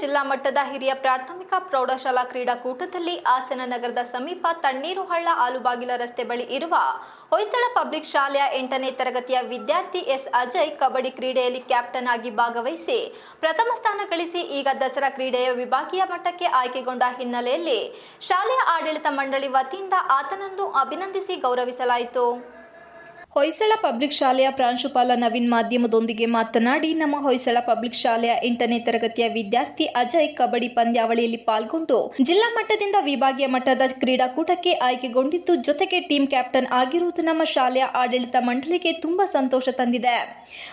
ಜಿಲ್ಲಾ ಮಟ್ಟದ ಹಿರಿಯ ಪ್ರಾಥಮಿಕ ಪ್ರೌಢಶಾಲಾ ಕ್ರೀಡಾಕೂಟದಲ್ಲಿ ಹಾಸನ ನಗರದ ಸಮೀಪ ತಣ್ಣೀರುಹಳ್ಳ ಆಲುಬಾಗಿಲ ರಸ್ತೆ ಬಳಿ ಇರುವ ಹೊಯ್ಸಳ ಪಬ್ಲಿಕ್ ಶಾಲೆಯ ಎಂಟನೇ ತರಗತಿಯ ವಿದ್ಯಾರ್ಥಿ ಎಸ್ ಅಜಯ್ ಕಬಡ್ಡಿ ಕ್ರೀಡೆಯಲ್ಲಿ ಕ್ಯಾಪ್ಟನ್ ಆಗಿ ಭಾಗವಹಿಸಿ ಪ್ರಥಮ ಸ್ಥಾನ ಗಳಿಸಿ ಈಗ ದಸರಾ ಕ್ರೀಡೆಯ ವಿಭಾಗೀಯ ಮಟ್ಟಕ್ಕೆ ಆಯ್ಕೆಗೊಂಡ ಹಿನ್ನೆಲೆಯಲ್ಲಿ ಶಾಲೆಯ ಆಡಳಿತ ಮಂಡಳಿ ವತಿಯಿಂದ ಆತನನ್ನು ಅಭಿನಂದಿಸಿ ಗೌರವಿಸಲಾಯಿತು. ಹೊಯ್ಸಳ ಪಬ್ಲಿಕ್ ಶಾಲೆಯ ಪ್ರಾಂಶುಪಾಲ ನವೀನ್ ಮಾಧ್ಯಮದೊಂದಿಗೆ ಮಾತನಾಡಿ, ನಮ್ಮ ಹೊಯ್ಸಳ ಪಬ್ಲಿಕ್ ಶಾಲೆಯ ಎಂಟನೇ ತರಗತಿಯ ವಿದ್ಯಾರ್ಥಿ ಅಜಯ್ ಕಬಡ್ಡಿ ಪಂದ್ಯಾವಳಿಯಲ್ಲಿ ಪಾಲ್ಗೊಂಡು ಜಿಲ್ಲಾ ಮಟ್ಟದಿಂದ ವಿಭಾಗೀಯ ಮಟ್ಟದ ಕ್ರೀಡಾಕೂಟಕ್ಕೆ ಆಯ್ಕೆಗೊಂಡಿದ್ದು, ಜೊತೆಗೆ ಟೀಮ್ ಕ್ಯಾಪ್ಟನ್ ಆಗಿರುವುದು ನಮ್ಮ ಶಾಲೆಯ ಆಡಳಿತ ಮಂಡಳಿಗೆ ತುಂಬಾ ಸಂತೋಷ ತಂದಿದೆ.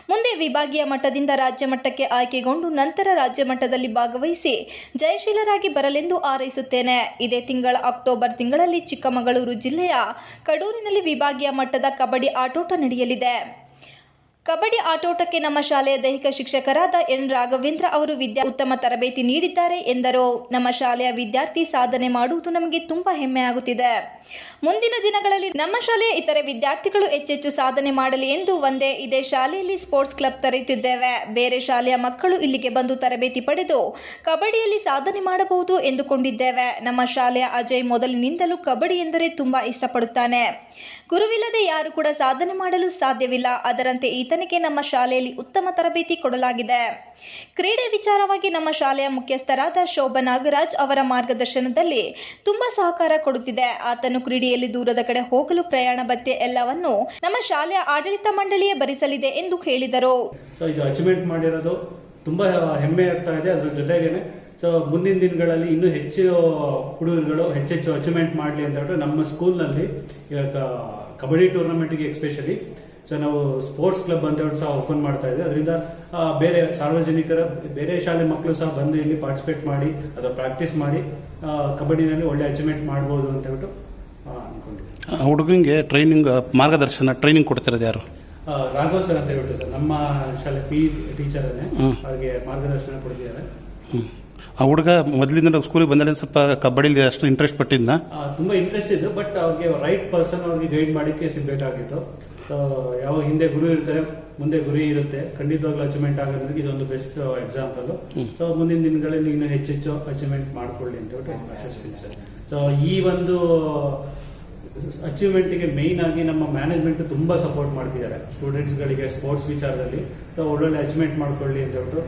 ಮುಂದೆ ವಿಭಾಗೀಯ ಮಟ್ಟದಿಂದ ರಾಜ್ಯ ಮಟ್ಟಕ್ಕೆ ಆಯ್ಕೆಗೊಂಡು ನಂತರ ರಾಜ್ಯ ಮಟ್ಟದಲ್ಲಿ ಭಾಗವಹಿಸಿ ಜಯಶೀಲರಾಗಿ ಬರಲೆಂದು ಹಾರೈಸುತ್ತೇನೆ. ಇದೇ ತಿಂಗಳ ಅಕ್ಟೋಬರ್ ತಿಂಗಳಲ್ಲಿ ಚಿಕ್ಕಮಗಳೂರು ಜಿಲ್ಲೆಯ ಕಡೂರಿನಲ್ಲಿ ವಿಭಾಗೀಯ ಮಟ್ಟದ ಕಬಡ್ಡಿ ಆಟೋಟ ನಡೆಯಲಿದೆ. ಕಬಡ್ಡಿ ಆಟೋಟಕ್ಕೆ ನಮ್ಮ ಶಾಲೆಯ ದೈಹಿಕ ಶಿಕ್ಷಕರಾದ ಎನ್ ರಾಘವೇಂದ್ರ ಅವರು ವಿದ್ಯಾ ಉತ್ತಮ ತರಬೇತಿ ನೀಡಿದ್ದಾರೆ ಎಂದರು. ನಮ್ಮ ಶಾಲೆಯ ವಿದ್ಯಾರ್ಥಿ ಸಾಧನೆ ಮಾಡುವುದು ನಮಗೆ ತುಂಬಾ ಹೆಮ್ಮೆ ಆಗುತ್ತಿದೆ. ಮುಂದಿನ ದಿನಗಳಲ್ಲಿ ನಮ್ಮ ಶಾಲೆಯ ಇತರೆ ವಿದ್ಯಾರ್ಥಿಗಳು ಹೆಚ್ಚೆಚ್ಚು ಸಾಧನೆ ಮಾಡಲಿ ಎಂದು ಒಂದೇ ಇದೇ ಶಾಲೆಯಲ್ಲಿ ಸ್ಪೋರ್ಟ್ಸ್ ಕ್ಲಬ್ ತೆರೆಯುತ್ತಿದ್ದೇವೆ. ಬೇರೆ ಶಾಲೆಯ ಮಕ್ಕಳು ಇಲ್ಲಿಗೆ ಬಂದು ತರಬೇತಿ ಪಡೆದು ಕಬಡ್ಡಿಯಲ್ಲಿ ಸಾಧನೆ ಮಾಡಬಹುದು ಎಂದುಕೊಂಡಿದ್ದೇವೆ. ನಮ್ಮ ಶಾಲೆಯ ಅಜಯ್ ಮೊದಲಿನಿಂದಲೂ ಕಬಡ್ಡಿ ಎಂದರೆ ತುಂಬಾ ಇಷ್ಟಪಡುತ್ತಾನೆ. ಗುರುವಿಲ್ಲದೆ ಯಾರು ಕೂಡ ಸಾಧನೆ ಮಾಡಲು ಸಾಧ್ಯವಿಲ್ಲ. ಅದರಂತೆ ಈತನಿಗೆ ನಮ್ಮ ಶಾಲೆಯಲ್ಲಿ ಉತ್ತಮ ತರಬೇತಿ ಕೊಡಲಾಗಿದೆ. ಕ್ರೀಡೆ ವಿಚಾರವಾಗಿ ನಮ್ಮ ಶಾಲೆಯ ಮುಖ್ಯಸ್ಥರಾದ ಶೋಭಾ ನಾಗರಾಜ್ ಅವರ ಮಾರ್ಗದರ್ಶನದಲ್ಲಿ ತುಂಬಾ ಸಹಕಾರ ಕೊಡುತ್ತಿದೆ. ಆತನು ಕ್ರೀಡೆಯಲ್ಲಿ ದೂರದ ಕಡೆ ಹೋಗಲು ಪ್ರಯಾಣ ಭತ್ಯೆ ಎಲ್ಲವನ್ನು ನಮ್ಮ ಶಾಲೆಯ ಆಡಳಿತ ಮಂಡಳಿಯೇ ಭರಿಸಲಿದೆ ಎಂದು ಹೇಳಿದರು. ಇದು ತುಂಬ ಹೆಮ್ಮೆ ಆಗ್ತಾ ಇದೆ. ಅದ್ರ ಜೊತೆಗೇನೆ ಸೊ ಮುಂದಿನ ದಿನಗಳಲ್ಲಿ ಇನ್ನೂ ಹೆಚ್ಚು ಹುಡುಗರುಗಳು, ಹೆಚ್ಚೆಚ್ಚು ಅಚೀವ್ಮೆಂಟ್ ಮಾಡಲಿ ಅಂತ ಹೇಳಿದ್ರೆ ನಮ್ಮ ಸ್ಕೂಲ್ನಲ್ಲಿ ಇವಾಗ ಕಬಡ್ಡಿ ಟೂರ್ನಮೆಂಟ್ಗೆ ಎಕ್ಸ್ಪೆಷಲಿ ಸೊ ನಾವು ಸ್ಪೋರ್ಟ್ಸ್ ಕ್ಲಬ್ ಅಂತ ಹೇಳಿ ಸಹ ಓಪನ್ ಮಾಡ್ತಾ ಇದ್ದೀವಿ ಅದರಿಂದ ಬೇರೆ ಸಾರ್ವಜನಿಕರ ಬೇರೆ ಶಾಲೆ ಮಕ್ಕಳು ಸಹ ಬಂದು ಇಲ್ಲಿ ಪಾರ್ಟಿಸಿಪೇಟ್ ಮಾಡಿ ಅಥವಾ ಪ್ರಾಕ್ಟೀಸ್ ಮಾಡಿ ಕಬಡ್ಡಿನಲ್ಲಿ ಒಳ್ಳೆ ಅಚೀವ್ಮೆಂಟ್ ಮಾಡ್ಬೋದು ಅಂತ ಹೇಳ್ಬಿಟ್ಟು ಅನ್ಕೊಂಡಿದ್ದೀವಿ ಹುಡುಗನಿಗೆ ಟ್ರೈನಿಂಗ್ ಮಾರ್ಗದರ್ಶನ ಟ್ರೈನಿಂಗ್ ಕೊಡ್ತಿರೋದು ಯಾರು? ರಾಘವ್ ಸರ್ ಅಂತ ಹೇಳ್ಬಿಟ್ಟು ಸರ್. ನಮ್ಮ ಶಾಲೆ ಪಿ ಟೀಚರನ್ನೇ. ಅವ್ರಿಗೆ ಮಾರ್ಗದರ್ಶನ ಕೊಡ್ತಿದ್ದಾರೆ. ಆ ಹುಡುಗ ಮೊದಲಿಂದ ಸ್ಕೂಲಿಗೆ ಬಂದ ಸ್ವಲ್ಪ ಕಬಡ್ಡಿಲಿ ಅಷ್ಟು ಇಂಟ್ರೆಸ್ಟ್ ಪಟ್ಟಿದ್ದ ತುಂಬ ಇಂಟ್ರೆಸ್ಟ್ ಇದ್ದು ಬಟ್ ಅವ್ರಿಗೆ ರೈಟ್ ಪರ್ಸನ್ ಅವ್ರಿಗೆ ಗೈಡ್ ಮಾಡಿಕ್ಕೆ ಸಿಗಬೇಕಾಗಿತ್ತು. ಯಾವ ಹಿಂದೆ ಗುರು ಇರ್ತಾರೆ ಮುಂದೆ ಗುರಿ ಇರುತ್ತೆ. ಖಂಡಿತವಾಗ್ಲೂ ಅಚೀವ್ಮೆಂಟ್ ಆಗೋದ್ರಿಗೆ ಇದೊಂದು ಬೆಸ್ಟ್ ಎಕ್ಸಾಂಪಲ್ ಸೊ ಮುಂದಿನ ದಿನಗಳಲ್ಲಿ ಇನ್ನೂ ಹೆಚ್ಚೆಚ್ಚು ಅಚೀವ್ಮೆಂಟ್ ಮಾಡ್ಕೊಳ್ಳಿ ಅಂತ ಹೇಳ್ಬಿಟ್ಟು ಸರ್. ಸೊ ಈ ಒಂದು ಅಚೀವ್ಮೆಂಟ್ಗೆ ಮೇಯ್ನ್ ಆಗಿ ನಮ್ಮ ಮ್ಯಾನೇಜ್ಮೆಂಟ್ ತುಂಬಾ ಸಪೋರ್ಟ್ ಮಾಡ್ತಿದ್ದಾರೆ. ಸ್ಟೂಡೆಂಟ್ಸ್ಗಳಿಗೆ ಸ್ಪೋರ್ಟ್ಸ್ ವಿಚಾರದಲ್ಲಿ. ಸೊ ಒಳ್ಳೊಳ್ಳೆ ಅಚೀವ್ಮೆಂಟ್ ಮಾಡ್ಕೊಳ್ಳಿ ಅಂತ ಹೇಳ್ಬಿಟ್ಟು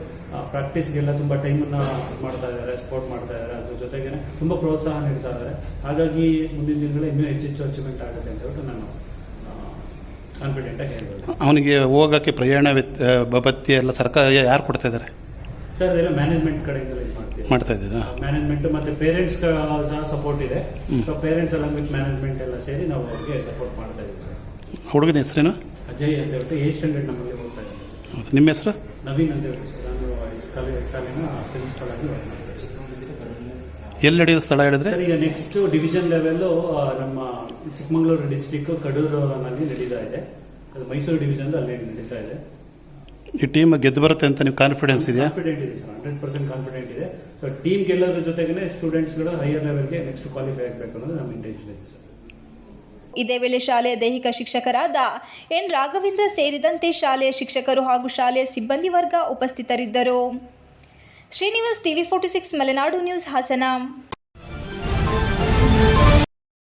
ಪ್ರಾಕ್ಟೀಸ್ಗೆಲ್ಲ ತುಂಬಾ ಟೈಮನ್ನ ಮಾಡ್ತಾ ಇದ್ದಾರೆ ಸಪೋರ್ಟ್ ಮಾಡ್ತಾ ಇದ್ದಾರೆ. ಅದ್ರ ಜೊತೆಗೆ ತುಂಬಾ ಪ್ರೋತ್ಸಾಹ ನೀಡ್ತಾ ಇದ್ದಾರೆ. ಹಾಗಾಗಿ ಮುಂದಿನ ದಿನಗಳಲ್ಲಿ ಇನ್ನೂ ಹೆಚ್ಚೆಚ್ಚು ಅಚೀವ್ಮೆಂಟ್ ಆಗುತ್ತೆ ಅಂತ ಹೇಳ್ಬಿಟ್ಟು ನಾನು ಅವನಿಗೆ ಹೋಗೋಕ್ಕೆ ಪ್ರಯಾಣ ಭತ್ತಿ ಭತ್ಯೆ ಎಲ್ಲ ಸರ್ಕಾರ ಯಾರು ಕೊಡ್ತಾ ಇದ್ದಾರೆ? ಸರ್ ಇದೆಲ್ಲ ಮ್ಯಾನೇಜ್ಮೆಂಟ್ ಕಡೆಯಿಂದ ಮಾಡ್ತಾ ಇದ್ದೀರಾ? ಮ್ಯಾನೇಜ್ಮೆಂಟ್ ಮತ್ತೆ ಪೇರೆಂಟ್ಸ್ ಸಹ ಸಪೋರ್ಟ್ ಇದೆ. ಸೊ ಪೇರೆಂಟ್ಸ್ ಎಲ್ಲ ವಿತ್ ಮ್ಯಾನೇಜ್ಮೆಂಟ್ ಎಲ್ಲ ಸೇರಿ ನಾವು ಅವ್ರಿಗೆ ಸಪೋರ್ಟ್ ಮಾಡ್ತಾ ಇದ್ದೀವಿ. ಹುಡುಗನ ಹೆಸರೇನು? ಅಜಯ್ ಅಂತ ಹೇಳ್ಬಿಟ್ಟು ಏಟ್ ಸ್ಟ್ಯಾಂಡರ್ಡ್ ನಮ್ಮಲ್ಲಿ ಹೋಗ್ತಾ ಇದ್ದಾರೆ ಸರ್. ನಿಮ್ಮ ಹೆಸರು? ನವೀನ್ ಅಂತ ಹೇಳ್ಬಿಟ್ಟು ಸರ್. ನಾನು ಕಾಲೇಜ್ ಶಾಲೆನ ಪ್ರಿನ್ಸಿಪಲ್ ಆಗಿ ಎಲ್ಲಿ ನಡೆಯೋ ಸ್ಥಳ ಹೇಳಿದ್ರೆ? ಈಗ ನೆಕ್ಸ್ಟ್ ಡಿವಿಷನ್ ಲೆವೆಲ್ಲು ನಮ್ಮ ಚಿಕ್ಕಮಗಳೂರು ಡಿಸ್ಟಿಕ್ ಕಡೂರಿನಲ್ಲಿ ನಡೀತಾ ಇದೆ. ಅದು ಮೈಸೂರು ಡಿವಿಷನ್ ಅಲ್ಲಿ ನಡೀತಾ ಇದೆ. ಈ ಟೀಮ್ ಗೆದ್ದು ಬರುತ್ತೆ ಅಂತ ನೀವು ಕಾನ್ಫಿಡೆನ್ಸ್ ಇದೆಯಾ? ಕಾನ್ಫಿಡೆಂಟ್ ಇದೆ ಸರ್ ಹಂಡ್ರೆಡ್ ಪರ್ಸೆಂಟ್ ಕಾನ್ಫಿಡೆಂಟ್ ಇದೆ. ಸೊ ಟೀಮ್ ಗೆಲ್ಲೋದ್ರ ಜೊತೆಗೆ ಸ್ಟೂಡೆಂಟ್ಸ್ಗಳು ಹೈಯರ್ ಲೆವೆಲ್ಗೆ ನೆಕ್ಸ್ಟ್ ಕ್ವಾಲಿಫೈ ಆಗಬೇಕು ಅನ್ನೋದು ನಮ್ಮ ಇಂಟೆನ್ಷನ್ ಇದೆ ಸರ್. ಇದೇ ವೇಳೆ ಶಾಲೆಯ ದೈಹಿಕ ಶಿಕ್ಷಕರಾದ ಎನ್ ರಾಘವೇಂದ್ರ ಸೇರಿದಂತೆ ಶಾಲೆಯ ಶಿಕ್ಷಕರು ಹಾಗೂ ಶಾಲೆಯ ಸಿಬ್ಬಂದಿ ವರ್ಗ ಉಪಸ್ಥಿತರಿದ್ದರು. Srinivas TV forty six Malenadu news Hassan.